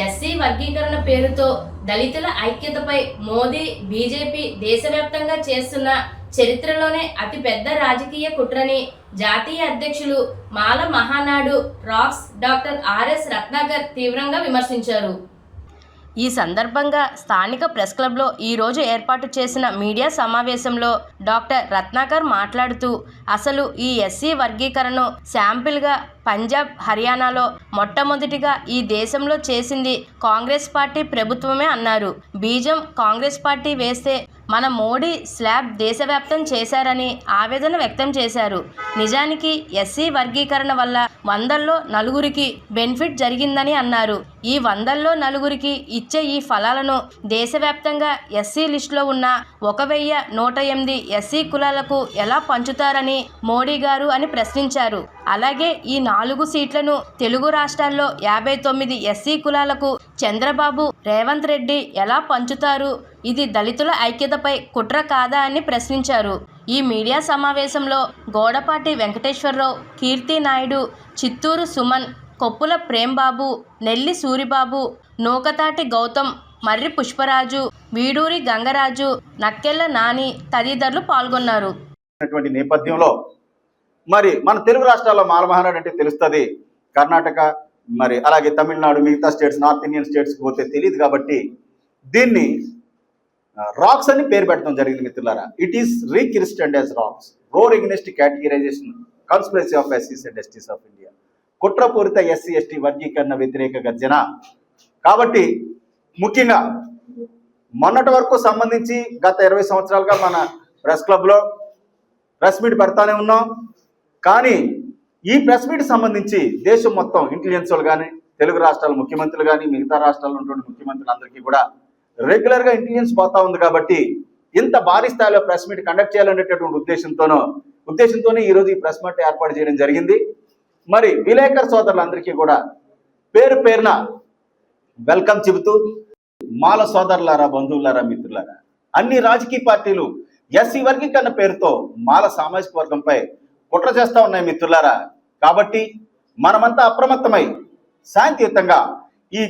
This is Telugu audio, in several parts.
ఎస్సీ వర్గీకరణ పేరుతో దళితుల ఐక్యతపై మోదీ బీజేపీ దేశవ్యాప్తంగా చేస్తున్న చరిత్రలోనే అతిపెద్ద రాజకీయ కుట్రని జాతీయ అధ్యక్షులు Mala Mahanadu racks doctor RS Ratnakar తీవ్రంగా విమర్శించారు. ఈ సందర్భంగా స్థానిక ప్రెస్ క్లబ్లో ఈరోజు ఏర్పాటు చేసిన మీడియా సమావేశంలో డాక్టర్ రత్నాకర్ మాట్లాడుతూ అసలు ఈ ఎస్సీ వర్గీకరణను శాంపిల్గా పంజాబ్ హర్యానాలో మొట్టమొదటిగా ఈ దేశంలో చేసింది కాంగ్రెస్ పార్టీ ప్రభుత్వమే అన్నారు. బీజం కాంగ్రెస్ పార్టీ వేస్తే మన మోడీ స్లాబ్ దేశవ్యాప్తం చేశారని ఆవేదన వ్యక్తం చేశారు. నిజానికి ఎస్సీ వర్గీకరణ వల్ల వందల్లో నలుగురికి బెనిఫిట్ జరిగిందని అన్నారు. ఈ వందల్లో నలుగురికి ఇచ్చే ఈ ఫలాలను దేశవ్యాప్తంగా ఎస్సీ లిస్టులో ఉన్న ఒక వెయ్యి నూట ఎనిమిది ఎస్సీ కులాలకు ఎలా పంచుతారని మోడీ గారు అని ప్రశ్నించారు. అలాగే ఈ నాలుగు సీట్లను తెలుగు రాష్ట్రాల్లో యాభై తొమ్మిది ఎస్సీ కులాలకు చంద్రబాబు రేవంత్ రెడ్డి ఎలా పంచుతారు? ఇది దళితుల ఐక్యతపై కుట్ర కాదా అని ప్రశ్నించారు. ఈ మీడియా సమావేశంలో గోడపాటి వెంకటేశ్వరరావు కీర్తి నాయుడు చిత్తూరు సుమన్ కొప్పుల ప్రేంబాబు నెల్లి సూరిబాబు నూకతాటి గౌతమ్ మర్రి పుష్పరాజు వీడూరి గంగరాజు నక్కెళ్ళ నాని తదితరులు పాల్గొన్నారు. నేపథ్యంలో మరి మన తెలుగు రాష్ట్రాల్లో మాలమహానాడు అంటే తెలుస్తుంది. కర్ణాటక మరి అలాగే తమిళనాడు మిగతా స్టేట్స్ నార్త్ ఇండియన్ స్టేట్స్కి పోతే తెలియదు కాబట్టి దీన్ని రాక్స్ అని పేరు పెట్టడం జరిగింది మిత్రులారా. It is rechristened as rocks roar against categorisation conspiracy of ఎస్సీస్ and STs of India కుట్రపూరిత ఎస్సీ ఎస్టీ వర్గీకరణ వ్యతిరేక గర్జన కాబట్టి ముఖ్యంగా మొన్నటి వరకు సంబంధించి గత ఇరవై సంవత్సరాలుగా మన ప్రెస్ క్లబ్లో ప్రెస్ మీట్ పెడతానే ఉన్నాం. కానీ ఈ ప్రెస్ మీట్ సంబంధించి దేశం మొత్తం ఇంటెలిజెన్స్ వాళ్ళు కానీ తెలుగు రాష్ట్రాల ముఖ్యమంత్రులు కానీ మిగతా రాష్ట్రాల్లో ఉన్నటువంటి ముఖ్యమంత్రులందరికీ కూడా రెగ్యులర్గా ఇంటెలిజెన్స్ పోతా ఉంది కాబట్టి ఇంత భారీ స్థాయిలో ప్రెస్ మీట్ కండక్ట్ చేయాలనేటటువంటి ఉద్దేశంతోనో ఉద్దేశంతోనే ఈరోజు ఈ ప్రెస్ మీట్ ఏర్పాటు చేయడం జరిగింది. మరి విలేకర్ సోదరులందరికీ కూడా పేరు పేరున వెల్కమ్ చెబుతూ మాల సోదరులారా బంధువులారా మిత్రులారా అన్ని రాజకీయ పార్టీలు ఎస్సీ వర్గీకరణ పేరుతో మాల సామాజిక వర్గంపై కుట్ర చేస్తా ఉన్నాయి మిత్రులారా. కాబట్టి మనమంతా అప్రమత్తమై శాంతియుతంగా ఈ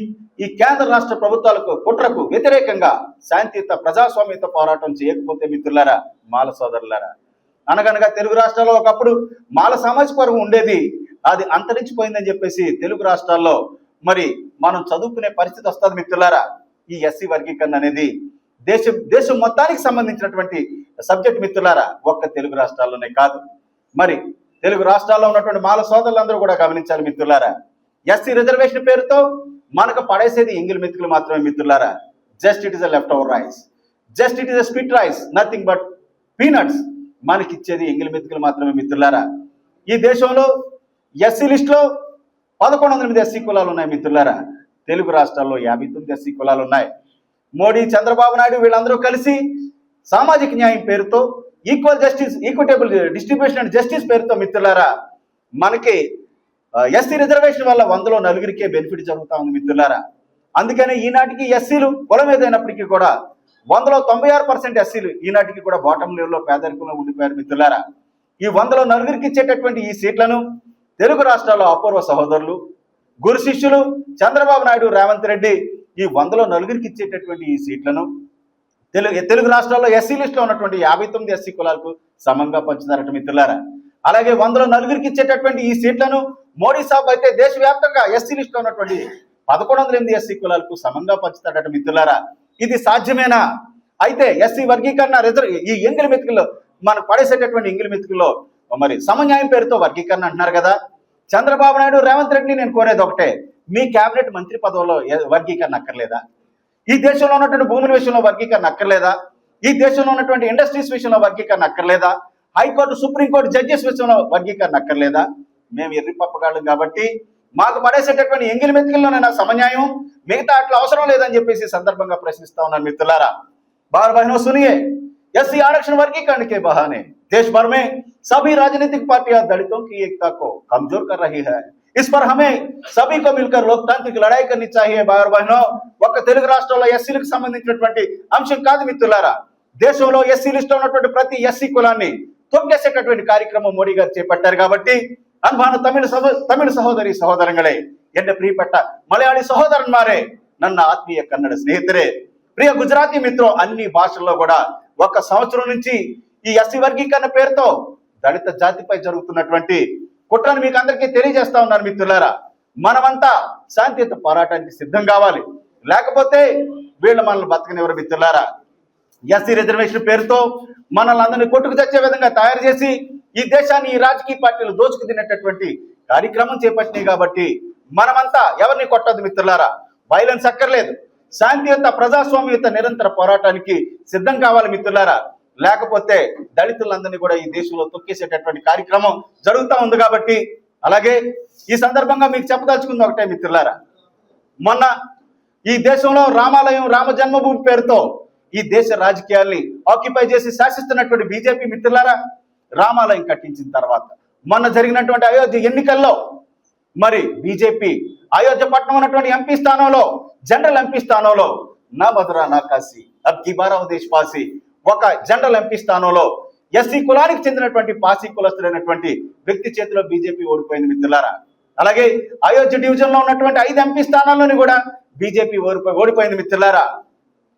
ఈ కేంద్ర రాష్ట్ర ప్రభుత్వాలకు కుట్రకు వ్యతిరేకంగా శాంతియుత ప్రజాస్వామ్యత పోరాటం చేయకపోతే మిత్రులారా మాల సోదరులారా అనగనగా తెలుగు రాష్ట్రాల్లో ఒకప్పుడు మాల సామాజిక వర్గం ఉండేది. అది అంతరించిపోయిందని చెప్పేసి తెలుగు రాష్ట్రాల్లో మరి మనం చదువుకునే పరిస్థితి వస్తుంది మిత్రులారా. ఈ ఎస్సీ వర్గీకరణ అనేది దేశం దేశం మొత్తానికి సంబంధించినటువంటి సబ్జెక్ట్ మిత్రులారా ఒక్క తెలుగు రాష్ట్రాల్లోనే కాదు. మరి తెలుగు రాష్ట్రాల్లో ఉన్నటువంటి మాల సోదరులందరూ కూడా గమనించాలి మిత్రులారా. ఎస్సీ రిజర్వేషన్ పేరుతో మనకు పడేసేది ఎంగిల్ మిత్రులు మాత్రమే మిత్రులారా. Just it is a left over rice just it is a spit rice nothing but peanuts మనకి ఇచ్చేది ఎంగిల్ మిత్రులు మాత్రమే మిత్రులారా. ఈ దేశంలో ఎస్సీ లిస్టులో పదకొండు వందల ఎనిమిది ఎస్సీ కులాలు ఉన్నాయి మిత్రులారా. తెలుగు రాష్ట్రాల్లో యాభై తొమ్మిది ఎస్సీ కులాలు ఉన్నాయి. మోడీ చంద్రబాబు నాయుడు వీళ్ళందరూ కలిసి సామాజిక న్యాయం పేరుతో equal justice equitable distribution and justice పేరుతో మిత్రులారా మనకి ఎస్సీ రిజర్వేషన్ వల్ల వందలో నలుగురికే బెనిఫిట్ జరుగుతా ఉంది మిత్రులారా. అందుకనే ఈనాటికి ఎస్సీలు కులం ఏదైనప్పటికీ కూడా వందలో తొంభై ఆరు పర్సెంట్ ఎస్సీలు ఈనాటికి కూడా బాటం లెవెల్లో పేదరికంలో ఉండిపోయారు మిత్రులారా. ఈ వందలో నలుగురికి ఇచ్చేటటువంటి ఈ సీట్లను తెలుగు రాష్ట్రాల్లో అపూర్వ సహోదరులు గురు శిష్యులు చంద్రబాబు నాయుడు రేవంత్ రెడ్డి ఈ వందలో నలుగురికి ఇచ్చేటటువంటి ఈ సీట్లను తెలుగు తెలుగు రాష్ట్రాల్లో ఎస్సీ లిస్టులో ఉన్నటువంటి యాభై తొమ్మిది ఎస్సీ కులాలకు సమంగా పంచుతారట మిత్రులారా. అలాగే వందలో నలుగురికి ఇచ్చేటటువంటి ఈ సీట్లను మోడీ సాబ్ అయితే దేశవ్యాప్తంగా ఎస్సీ లిస్టులో ఉన్నటువంటి పదకొండు వందల ఎనిమిది ఎస్సీ కులాలకు సమంగా పంచుతాడట మిత్రులారా. ఇది సాధ్యమేనా? అయితే ఎస్సీ వర్గీకరణ రిజర్వ్ ఈ ఎంగిలి మెతుకుల్లో మనం పడేసేటటువంటి ఎంగిలి మెతుకుల్లో మరి సమన్యాయం పేరుతో వర్గీకరణ అంటున్నారు కదా. చంద్రబాబు నాయుడు రేవంత్ రెడ్డిని నేను కోరేది ఒకటే మీ కేబినెట్ మంత్రి పదవుల్లో వర్గీకరణ అక్కర్లేదా? ఈ దేశంలో ఉన్నటువంటి భూముల విషయంలో వర్గీకరణ అక్కర్లేదా ఈ దేశంలో ఉన్నటువంటి ఇండస్ట్రీస్ విషయంలో వర్గీకరణ అక్కర్లేదా హైకోర్టు సుప్రీంకోర్టు జడ్జెస్ విషయంలో వర్గీకరణ అక్కర్లేదా మేము ఎర్రి పప్పగాళ్ళం కాబట్టి మాకు పడేసేటటువంటి ఎంగిలి మెతుకుల్లోనైనా సమన్యాయం మిగతా అట్లా అవసరం లేదని చెప్పేసి ఈ సందర్భంగా ప్రశ్నిస్తా ఉన్నాను మిత్రులారా बार बहनों सुनिए एससी आरक्षण वर्गीकरण के बहाने देश भर में सभी राजनीतिक पार्टियां दलितों की एकता को कमजोर कर रही है इस पर हमें सभी को मिलकर लोकतांत्रिक लड़ाई करनी चाहिए భాగర్ బహనో ఒక్క తెలుగు రాష్ట్రంలో ఎస్సీలకు సంబంధించినటువంటి అంశం కాదు మిత్రులారా. దేశంలో ఎస్సీ లిస్ట్ ఉన్నటువంటి ప్రతి ఎస్సీ కులాన్ని తొక్కేసేటటువంటి కార్యక్రమం మోడీ గారు చేపట్టారు కాబట్టి అన్బాను తమిళ సహో తమిళ సహోదరి సహోదరంగలే ఎండ ప్రియపట్ట మలయాళి సహోదరన్మారే నన్న ఆత్మీయ కన్నడ స్నేహితులే ప్రియ గుజరాతీ మిత్రం అన్ని భాషల్లో కూడా ఒక సంవత్సరం నుంచి ఈ ఎస్సీ వర్గీకరణ పేరుతో దళిత జాతిపై జరుగుతున్నటువంటి కుట్రను మీకు అందరికీ తెలియజేస్తా ఉన్నాను మిత్రులారా. మనమంతా శాంతియుత పోరాటానికి సిద్ధం కావాలి. లేకపోతే వీళ్ళు మనల్ని బతకనివ్వరు మిత్రులారా. ఎస్సీ రిజర్వేషన్ పేరుతో మనల్ని అందరినీ కొట్టుకు తెచ్చే విధంగా తయారు చేసి ఈ దేశాన్ని ఈ రాజకీయ పార్టీలు దోచుకు తినేటటువంటి కార్యక్రమం చేపట్టినాయి కాబట్టి మనమంతా ఎవరిని కొట్టదు మిత్రులారా. వైలెన్స్ అక్కర్లేదు. శాంతియుత ప్రజాస్వామ్యత నిరంతర పోరాటానికి సిద్ధం కావాలి మిత్రులారా. లేకపోతే దళితులందరినీ కూడా ఈ దేశంలో తొక్కేసేటటువంటి కార్యక్రమం జరుగుతూ ఉంది కాబట్టి అలాగే ఈ సందర్భంగా మీకు చెప్పదలుచుకుంది ఒకటే మిత్రులారా. మొన్న ఈ దేశంలో రామాలయం రామ జన్మభూమి పేరుతో ఈ దేశ రాజకీయాల్ని ఆక్యుపై చేసి శాసిస్తున్నటువంటి బీజేపీ మిత్రులారా రామాలయం కట్టించిన తర్వాత మొన్న జరిగినటువంటి అయోధ్య ఎన్నికల్లో మరి బీజేపీ అయోధ్య పట్టణం ఉన్నటువంటి ఎంపీ స్థానంలో జనరల్ ఎంపీ స్థానంలో నా బదురా నా కాశీ అబ్కి బారావ దేశవాసి ఒక జనరల్ ఎంపీ స్థానంలో ఎస్సీ కులానికి చెందినటువంటి పాసి కులస్తుడైనటువంటి వ్యక్తి చేతిలో బీజేపీ ఓడిపోయింది మిత్రులారా. అలాగే అయోధ్య డివిజన్లో ఉన్నటువంటి ఐదు ఎంపీ స్థానాల్లోని కూడా బీజేపీ ఓడిపోయి ఓడిపోయింది మిత్రులారా.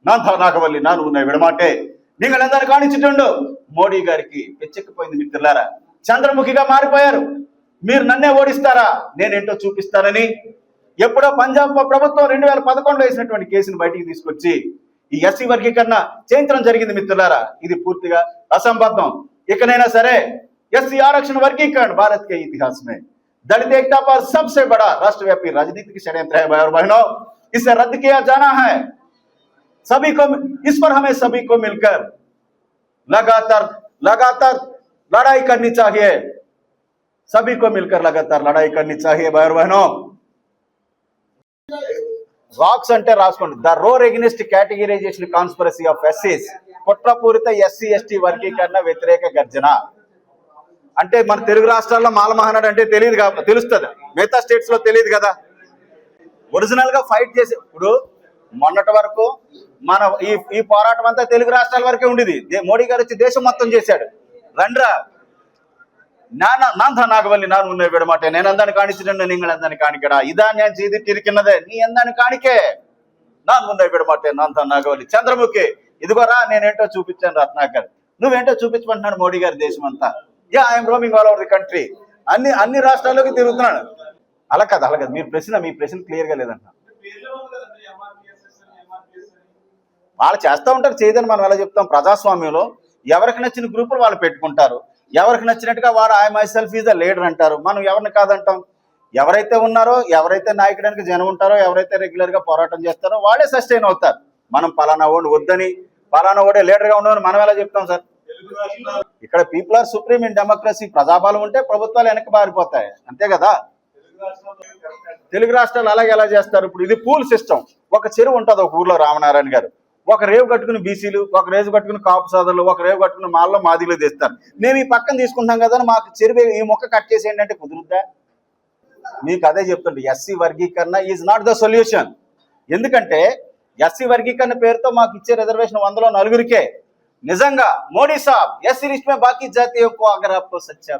నా నాగవల్లి నాను ఉన్నాయి విడమాటే. నీళ్ళందరూ కాణించుండు మోడీ గారికి పెచ్చెక్కిపోయింది మిత్రులారా. చంద్రముఖిగా మారిపోయారు. మీరు నన్నే ఓడిస్తారా? నేనేంటో చూపిస్తానని. ఎప్పుడో పంజాబ్ ప్రభుత్వం రెండు వేల పదకొండులో వేసినటువంటి కేసును బయటికి తీసుకొచ్చి एससी वर्गीकरण వర్గీకరణ చేయించడం मित्र మిత్రులారా. ఇది పూర్తిగా అసంబద్ధం. ఇకనైనా సరే आरक्षण वर्गीकरण भारत के इतिहास में दलित एकता पर सबसे बड़ा राष्ट्रव्यापी राजनीतिक षड्यंत्र है भाई और बहनों इसे रद्द किया जाना है सभी को इस पर हमें सभी को मिलकर लगातार लगातार लड़ाई करनी चाहिए सभी को मिलकर लगातार लड़ाई करनी चाहिए भाई और बहनों రాక్స్ అంటే రాసుకోండి. The roar against categorisation conspiracy of ఎస్సీస్. కుట్రపూరిత ఎస్సీ ఎస్టీ వర్గీకరణ వ్యతిరేక గర్జన. అంటే మన తెలుగు రాష్ట్రాల్లో మాల మహానాడు అంటే తెలియదు కా తెలుస్తుంది. మిగతా స్టేట్స్లో తెలియదు కదా. ఒరిజినల్గా ఫైట్ చేసే ఇప్పుడు మొన్నటి వరకు మన ఈ ఈ పోరాటం అంతా తెలుగు రాష్ట్రాల వరకే ఉండేది. మోడీ గారు వచ్చి దేశం మొత్తం చేశాడు. రండ్రా. ഞാൻ നാൻ നാഗവല്ലി ഞാൻ മുന്നേ വിടമാട്ടെ ഞാൻ എന്താണ് കാണിച്ചിട്ടുണ്ട് നിങ്ങൾ എന്താണ് കാണിക്കടാ ഇതാ ഞാൻ ചെയ്തിട്ടിരിക്കുന്നത് നീ എന്താണ് കാണിക്കേ നാൻ മുന്നേ విడమాటే నాన్ నాగవల్లి. చంద్రముఖి ఇదిగోరా నేనేంటో చూపించాను రత్నాకర్ నువ్వేంటో చూపించమంటున్నాడు మోడీ గారి దేశం అంతా yeah I'm roaming all over the country అన్ని అన్ని రాష్ట్రాల్లోకి తిరుగుతున్నాడు. అలా కదా అలా కదా. మీ ప్రశ్న మీ ప్రశ్న క్లియర్గా లేదంట. వాళ్ళు చేస్తూ ఉంటారు చేయదని మనం ఎలా చెప్తాం? ప్రజాస్వామ్యంలో ఎవరికి నచ్చిన గ్రూపులు వాళ్ళు పెట్టుకుంటారు. ఎవరికి నచ్చినట్టుగా వాడు I myself is the leader అంటారు. మనం ఎవరిని కాదంటాం? ఎవరైతే ఉన్నారో ఎవరైతే నాయకుడానికి జనం ఉంటారో ఎవరైతే రెగ్యులర్గా పోరాటం చేస్తారో వాళ్ళే సస్టైన్ అవుతారు. మనం పలానా ఓడి వద్దని పలానా ఓడే లీడర్గా ఉండమని మనం ఎలా చెప్తాం సార్? ఇక్కడ people are supreme in democracy ప్రజాబలం ఉంటే ప్రభుత్వాలు వెనక్కి పారిపోతాయి అంతే కదా? తెలుగు రాష్ట్రాలు అలాగే ఎలా చేస్తారు? ఇప్పుడు ఇది పూల్ సిస్టమ్ ఒక చెరువు ఉంటుంది ఒక ఊర్లో రామనారాయణ గారు. ఒక రేవు కట్టుకుని బీసీలు ఒక రేవు కట్టుకుని కాపు సోదరులు ఒక రేవు కట్టుకుని మాల్లో మాదిలో తెస్తారు. మేము ఈ పక్కన తీసుకుంటాం కదా మాకు చెరువు ఈ మొక్క కట్ చేసి ఏంటంటే కుదురుద్దా? మీకు అదే చెప్తుంటే ఎస్సీ వర్గీకరణ ఈజ్ నాట్ ద సొల్యూషన్ ఎందుకంటే ఎస్సీ వర్గీకరణ పేరుతో మాకు ఇచ్చే రిజర్వేషన్ వందలో నలుగురికే. నిజంగా మోడీ సాబ్ ఎస్సీ లిస్ట్ బాకీ జాతీయ అగర్ ఆప్కో సచ్చా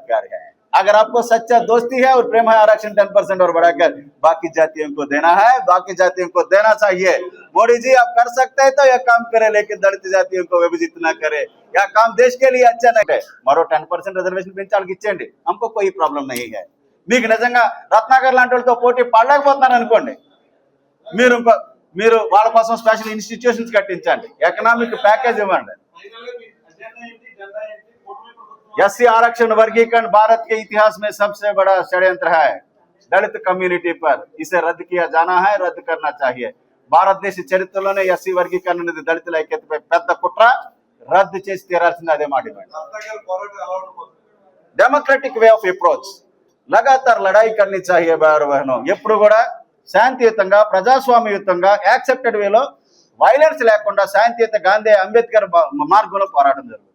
अगर आपको सच्चा दोस्ती है और प्रेम है आरक्षण टेन परसेंट और बढ़ाकर बाकी जातियों को देना है बाकी जातियों को देना चाहिए मोदी जी आप कर सकते हैं तो यह काम करे लेकिन दलित जातियों को विभाजित ना करे यह काम देश के लिए अच्छा नहीं है మరో టెన్ పర్సెంట్ రిజర్వేషన్ పెంచి వాళ్ళకి ఇచ్చేయండి हमको कोई ప్రాబ్లం नहीं है మీకు నిజంగా రత్నాకర్ లాంటి వాళ్ళతో పోటీ పడలేకపోతున్నారు అనుకోండి మీరు ఇంకో- మీరు వాళ్ళ కోసం స్పెషల్ ఇన్స్టిట్యూషన్స్ కట్టించండి ఎకనామిక్ ప్యాకేజ్ ఇవ్వండి एससी आरक्षण वर्गीकरण भारत के इतिहास में सबसे बड़ा षड्यंत्र है दलित कम्युनिटी पर इसे रद्द किया जाना है रद्द करना चाहिए భారతదేశ చరిత్రలోనే ఎస్సీ వర్గీకరణ అనేది దళితుల ఐక్యతపై పెద్ద కుట్ర రద్దు చేసి తీరాల్సింది అదే మాట డెమోక్రటిక్ వే ఆఫ్ అప్రోచ్ లగాతార్ లడాయి కర్ని చాహియే బారు బహనో ఎప్పుడు కూడా శాంతియుతంగా ప్రజాస్వామ్యయుతంగా యాక్సెప్టెడ్ వేలో వైలెన్స్ లేకుండా శాంతియుత గాంధీ అంబేద్కర్ బ- మార్గంలో పోరాటం జరుగుతుంది